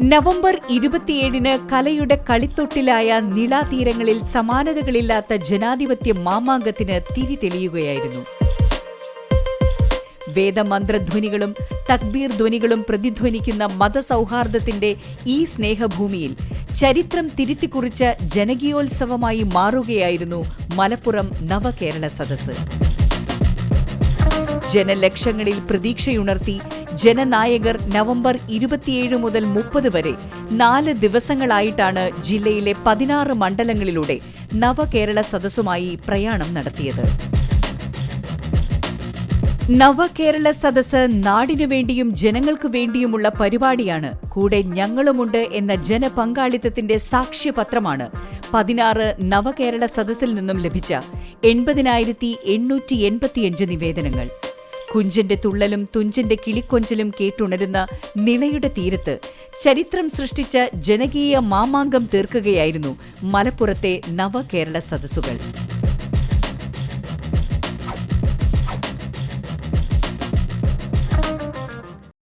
November ഇരുപത്തിയേഴിന് കലയുടെ കളിത്തൊട്ടിലായ നിളാതീരങ്ങളിൽ സമാനതകളില്ലാത്ത ജനാധിപത്യ മാമാങ്കത്തിന് തിരി തെളിയുകയായിരുന്നു. വേദമന്ത്രധ്വനികളും തക്ബീർ ധ്വനികളും പ്രതിധ്വനിക്കുന്ന മതസൗഹാർദ്ദത്തിന്റെ ഈ സ്നേഹഭൂമിയിൽ ചരിത്രം തിരുത്തിക്കുറിച്ച ജനകീയോത്സവമായി മാറുകയായിരുന്നു മലപ്പുറം നവകേരള സദസ്സ്. ജനലക്ഷങ്ങളിൽ പ്രതീക്ഷയുണർത്തി ജനനായകർ നവംബർ ഇരുപത്തിയേഴ് മുതൽ മുപ്പത് വരെ നാല് ദിവസങ്ങളായിട്ടാണ് ജില്ലയിലെ പതിനാറ് മണ്ഡലങ്ങളിലൂടെ നവകേരള സദസ്സുമായി പ്രയാണം നടത്തിയത്. നവകേരള സദസ് നാടിനു വേണ്ടിയും ജനങ്ങൾക്കു വേണ്ടിയുമുള്ള പരിപാടിയാണ് കൂടെ ഞങ്ങളുമുണ്ട് എന്ന ജനപങ്കാളിത്തത്തിന്റെ സാക്ഷ്യപത്രമാണ് പതിനാറ് നവകേരള സദസ്സിൽ നിന്നും ലഭിച്ച എൺപതിനായിരത്തി എണ്ണൂറ്റി എൺപത്തിയഞ്ച് നിവേദനങ്ങൾ. കുഞ്ചന്റെ തുള്ളലും തുഞ്ചിന്റെ കിളിക്കൊഞ്ചലും കേട്ടുണരുന്ന നിളയുടെ തീരത്ത് ചരിത്രം സൃഷ്ടിച്ച ജനകീയ മാമാങ്കം തീർക്കുകയായിരുന്നു മലപ്പുറത്തെ നവകേരള സദസ്സുകൾ.